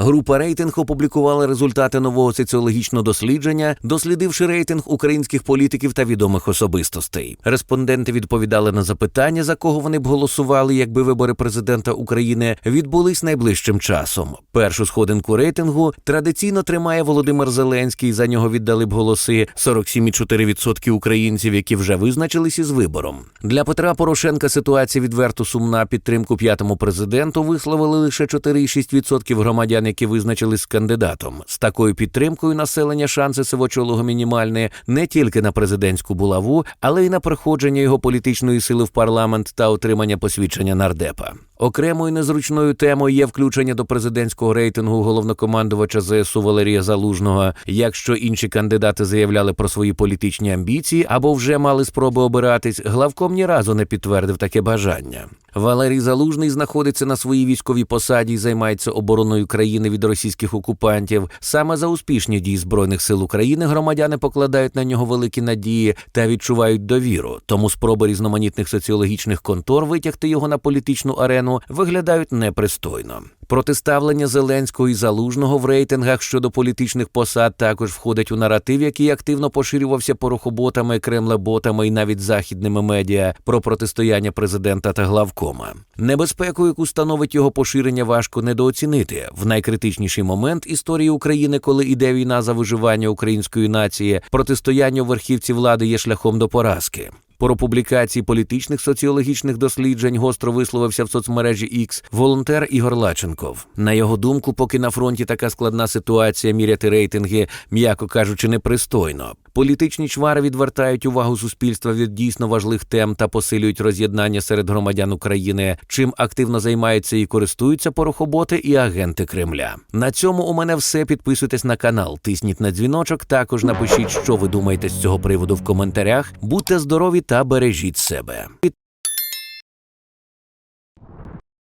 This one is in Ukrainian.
Група рейтинг опублікувала результати нового соціологічного дослідження, дослідивши рейтинг українських політиків та відомих особистостей. Респонденти відповідали на запитання, за кого вони б голосували, якби вибори президента України відбулись найближчим часом. Першу сходинку рейтингу традиційно тримає Володимир Зеленський. За нього віддали б голоси 47,4% українців, які вже визначились із вибором. Для Петра Порошенка ситуація відверто сумна. Підтримку п'ятому президенту висловили лише 4,6% громадян, які визначились з кандидатом. З такою підтримкою населення шанси сивочолого мінімальні не тільки на президентську булаву, але й на проходження його політичної сили в парламент та отримання посвідчення нардепа. Окремою незручною темою є включення до президентського рейтингу головнокомандувача ЗСУ Валерія Залужного. Якщо інші кандидати заявляли про свої політичні амбіції або вже мали спроби обиратись, главком ні разу не підтвердив таке бажання. Валерій Залужний знаходиться на своїй військовій посаді і займається обороною країни від російських окупантів. Саме за успішні дії збройних сил України громадяни покладають на нього великі надії та відчувають довіру. Тому спроби різноманітних соціологічних контор витягти його на політичну арену виглядають непристойно. Протиставлення Зеленського і Залужного в рейтингах щодо політичних посад також входить у наратив, який активно поширювався порохоботами, кремлеботами і навіть західними медіа про протистояння президента та главкома. Небезпеку, яку становить його поширення, важко недооцінити в найкритичніший момент історії України, коли іде війна за виживання української нації, протистояння верхівці влади є шляхом до поразки. Про публікації політичних соціологічних досліджень гостро висловився в соцмережі X волонтер Ігор Лаченков. На його думку, поки на фронті така складна ситуація, міряти рейтинги, м'яко кажучи, непристойно. Політичні чвари відвертають увагу суспільства від дійсно важливих тем та посилюють роз'єднання серед громадян України, чим активно займаються і користуються порохоботи і агенти Кремля. На цьому у мене все. Підписуйтесь на канал, тисніть на дзвіночок. Також напишіть, що ви думаєте з цього приводу в коментарях. Будьте здорові та бережіть себе.